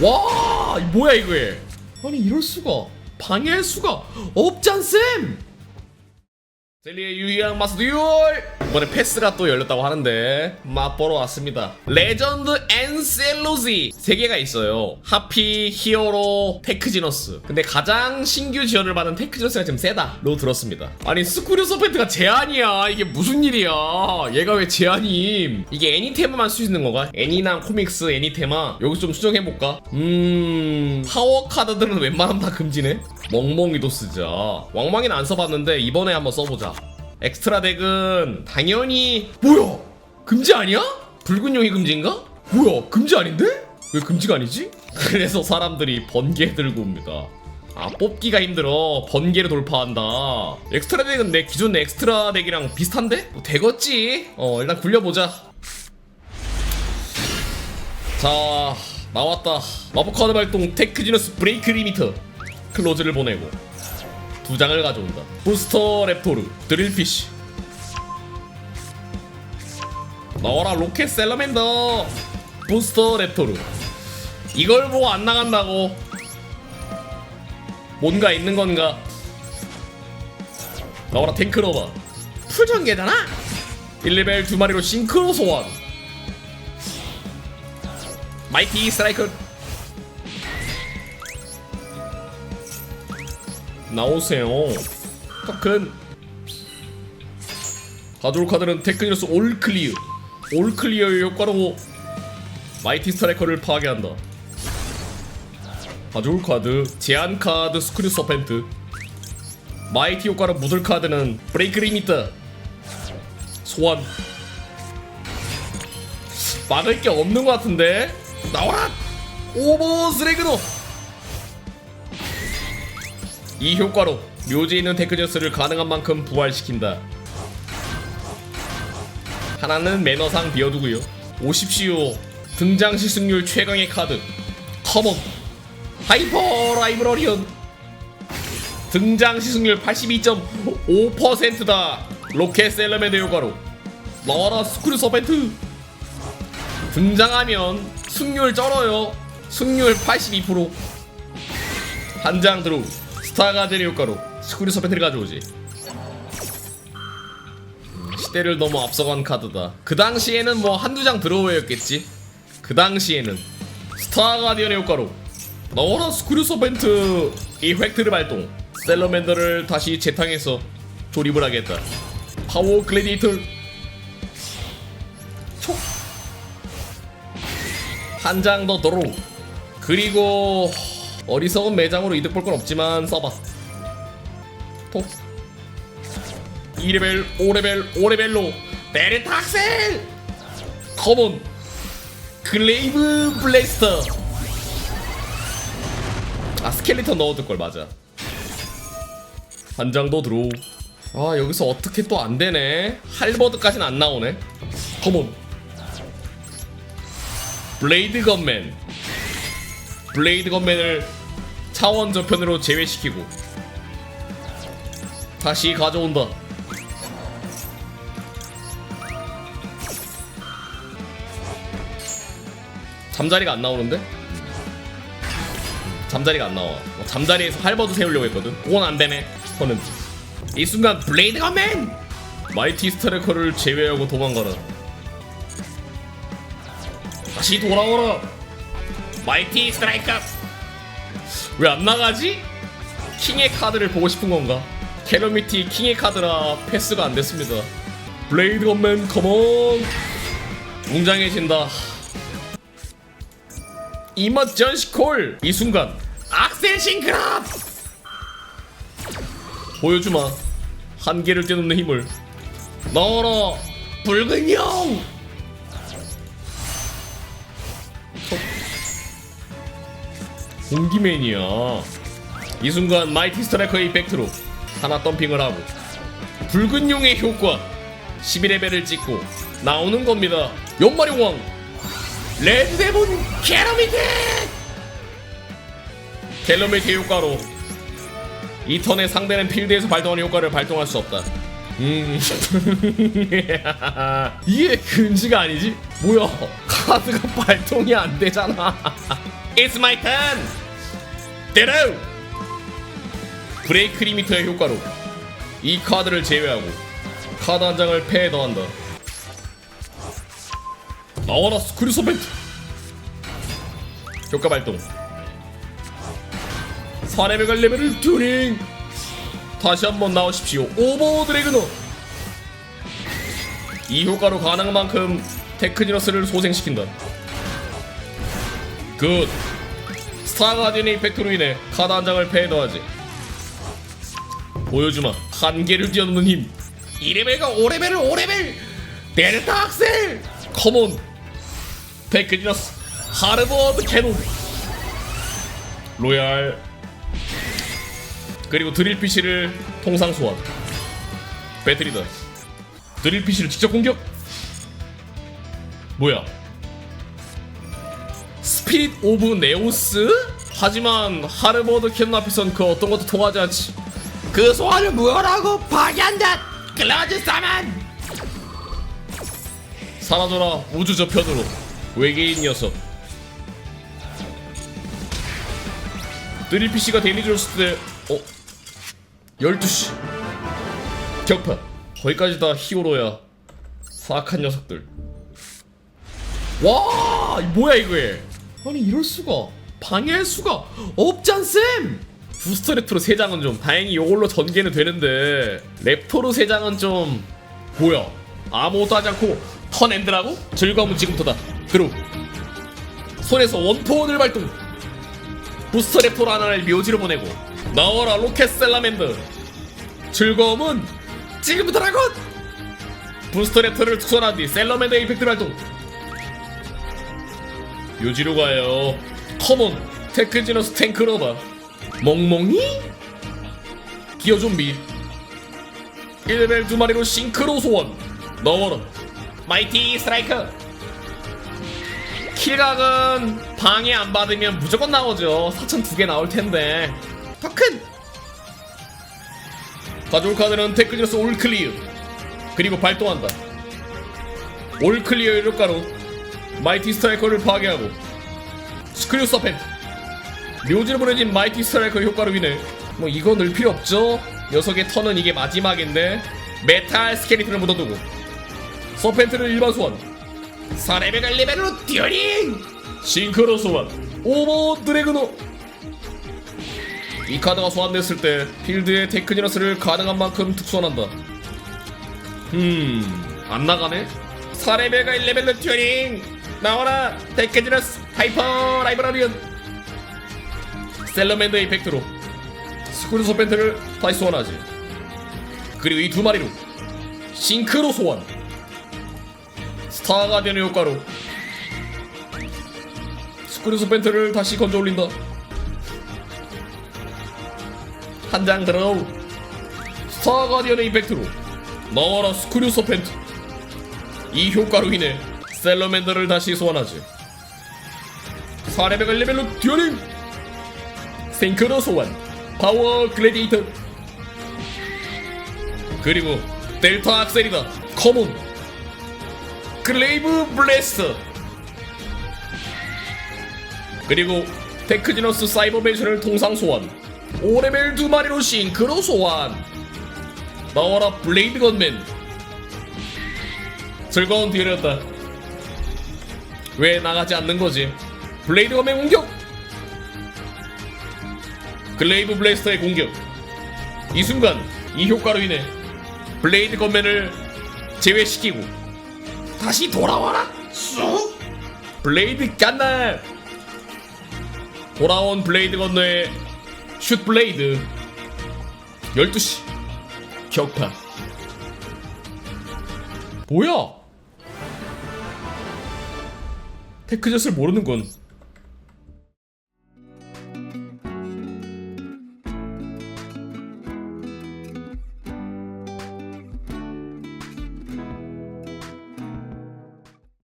와 뭐야 이거? 아니 이럴 수가. 방해할 수가 없잖쌤 젤리의 유희양 마스 듀얼 이번에 패스가 또 열렸다고 하는데 맛보러 왔습니다. 레전드 엔셀로지 세 개가 있어요. 하피, 히어로, 테크지너스. 근데 가장 신규 지원을 받은 테크지너스가 지금 세다 로 들었습니다. 아니 스쿠류 서펜트가 제한이야. 이게 무슨 일이야? 얘가 왜 제한임? 이게 애니테마만 쓸 수 있는 건가? 애니나 코믹스 애니테마? 여기서 좀 수정해볼까? 음... 파워 카드들은 웬만하면 다 금지네? 멍멍이도 쓰자. 왕망이는 안 써봤는데 이번에 한번 써보자 엑스트라 덱은 당연히 뭐야 금지 아니야? 붉은 용이 금지인가? 뭐야 금지 아닌데? 왜 금지가 아니지? 그래서 사람들이 번개 들고 옵니다 아 뽑기가 힘들어 번개를 돌파한다 엑스트라 덱은 내 기존 엑스트라 덱이랑 비슷한데? 뭐 되겠지 어 일단 굴려보자 자 나왔다 마법 카드 발동 테크지너스 브레이크 리미터 클로즈를 보내고 두 장을 가져온다. 부스터 랩토르 드릴피쉬. 나와라 로켓 셀러맨더. 부스터 랩토르. 이걸 보고 안 나간다고. 뭔가 있는 건가? 나와라 탱크로바 풀전개잖아? 1레벨 두 마리로 싱크로 소환. 마이티 스트라이커 나오세요. 토큰. 가져올 카드는 테크니러스 올 클리어. 올 클리어의 효과로 마이티 스트라이커를 파괴한다. 가져올 카드. 제한 카드 스크류 서펜트. 마이티 효과로 묻을 카드는 브레이크 리미터 소환. 막을 게 없는 것 같은데? 나와라! 오버 스레그노 이 효과로 묘지에 있는 테크저스를 가능한 만큼 부활시킨다. 하나는 매너상 비워두고요. 오십시오. 등장 시승률 최강의 카드. 커먼 하이퍼 라이브러리언 등장 시승률 82.5%다. 로켓 셀러맨드 효과로. 나와라 스크류 서벤트. 등장하면 승률 쩔어요. 승률 82%한 장 들어 스타가젤 효과로 스크류 서벤트를 가져오지. 음, 시대를 너무 앞서간 카드다. 그 당시에는 뭐 한두 장 들어오였겠지? 그 당시에는 스타 가디언의 효과로 나와라 스크류 서벤트 이 획트를 발동. 셀러맨더를 다시 재탕해서 조립을 하겠다. 파워 글래디에이터. 한장더 도로. 그리고 어리석은 매장으로 이득 볼 건 없지만 써봐. 톡 2레벨 5레벨 5레벨로. 베르타 학셀 커먼. 글레이브 블레스터. 아 스켈리턴 넣어둘 걸 맞아. 한장더 들어 아 여기서 어떻게 또 안 되네? 할버드까지는 안 나오네. 커먼. 블레이드 건맨. 블레이드 건맨을 차원 저편으로 제외시키고 다시 가져온다. 잠자리가 안 나오는데? 잠자리가 안 나와. 어, 잠자리에서 할버드 세우려고 했거든. 그건 안 되네 저는. 이 순간 블레이드 건맨! 마이티 스트레커를 제외하고 도망가라. 다시 돌아오라. 마이티 스트라이커 왜 안 나가지? 킹의 카드를 보고 싶은 건가? 캐러미티 킹의 카드라 패스가 안 됐습니다 블레이드 건맨 컴온 웅장해진다 이머전시 콜! 이 순간 악셀 싱크랍! 보여주마 한계를 뛰넘는 힘을 넣어라 붉은 영! 공기맨이야 이 순간 마이티 스트라이커의 이펙트로 하나 덤핑을 하고 붉은 용의 효과 11레벨을 찍고 나오는 겁니다. 연마룡 왕 레드데몬 캐러미트 캘러미트 효과로 이 턴에 상대는 필드에서 발동하는 효과를 발동할 수 없다. 음. 이게 금지가 아니지? 뭐야? 카드가 발동이 안 되잖아. It's my turn 때려 브레이크 리미터의 효과로 이 카드를 제외하고 카드 한 장을 패에 더한다. 나와라 스크류 소펜트! 효과 발동. 4레벨 레벨을 튜닝! 다시 한번 나오십시오. 오버 드래그너! 이 효과로 가능한 만큼 테크니러스를 소생시킨다. 굿 가디언의 이펙트로 인해 카드 한 장을 패에 더하지. 보여주마. 한계를 뛰어넘는 힘. 2레벨과 5레벨을 5레벨! 델타 악셀! 컴온 테크니러스. 하르버드 캐논. 로얄. 그리고 드릴 PC를 통상 소환. 배틀이다. 드릴 PC를 직접 공격! 뭐야 스피릿 오브 네오스? 하지만 하르버드 캐논 앞에선 그 어떤 것도 통하지 않지. 그 소환을 무효라고 파괴한다! 클라우드 사만! 사라져라 우주 저편으로. 외계인 녀석. 드릴 PC가 데미지를 줬을 때 어? 12시. 격파. 거기까지 다 히어로야. 사악한 녀석들. 와 뭐야 이거 아니 이럴 수가. 방해할 수가 없잖쌤! 부스터 랩토르 3장은 좀 다행히 이걸로 전개는 되는데 랩토르 3장은 좀 뭐야? 아무것도 하지 않고 턴엔드라고? 즐거움은 지금부터다. 그루 손에서 원포원을 발동. 부스터 랩토르 하나를 묘지로 보내고 나와라 로켓 셀라맨드. 즐거움은 지금부터라고! 부스터 랩토르를 투선한 뒤 셀러맨드 이펙트 발동 묘지로 가요. 커먼 테크지너스 탱크로바 멍멍이? 기어 좀비. 1레벨 두 마리로 싱크로 소원. 넣어라 마이티 스트라이커. 킬각은 방해 안 받으면 무조건 나오죠. 4천 두 개 나올 텐데. 더큰! 가져올 카드는 테크니러스 올클리어. 그리고 발동한다. 올클리어 효과로 마이티 스트라이커를 파괴하고 스크류 서펜트 묘지로 보내진 마이티 스트라이커 효과로 인해 뭐 이거 넣을 필요 없죠? 녀석의 턴은 이게 마지막인데 메탈 스케리튼을 묻어두고 서펜트를 일반 소환. 4레벨 레벨로 듀링! 싱크로 소환. 오버 드래그노! 이 카드가 소환됐을 때 필드에 테크니러스를 가능한 만큼 특수한다. 음 안 나가네? 4레벨과 1레벨로 튜닝 나와라! 테크니러스! 하이퍼 라이브러리언! 셀러맨드 이펙트로 스크류 서펜트를 다시 소환하지. 그리고 이 두 마리로 싱크로 소환! 스타 가디언의 효과로 스크류 서펜트를 다시 건져 올린다. 한 장 들어 스타 가디언의 이펙트로 나와라 스크류 서펜트 이 효과로 인해 셀러맨더를 다시 소환하지. 4레벨 레벨로 듀어링 싱크로 소환. 파워 글래디에이터. 그리고 델타 악셀이다. 커먼 글레이브 블래스터. 그리고 테크지너스 사이버 베이션을 통상 소환. 5레벨 두 마리로 싱크로 소환. 나와라 블레이드 건맨. 즐거운 듀얼이었다 왜 나가지 않는 거지? 블레이드 건맨 공격! 글레이브 블래스터의 공격! 이 순간 이 효과로 인해 블레이드 건맨을 제외시키고 다시 돌아와라! 쑥 블레이드 깐날! 돌아온 블레이드 건너의 슛 블레이드. 12시. 격파 뭐야 테크젯을 모르는군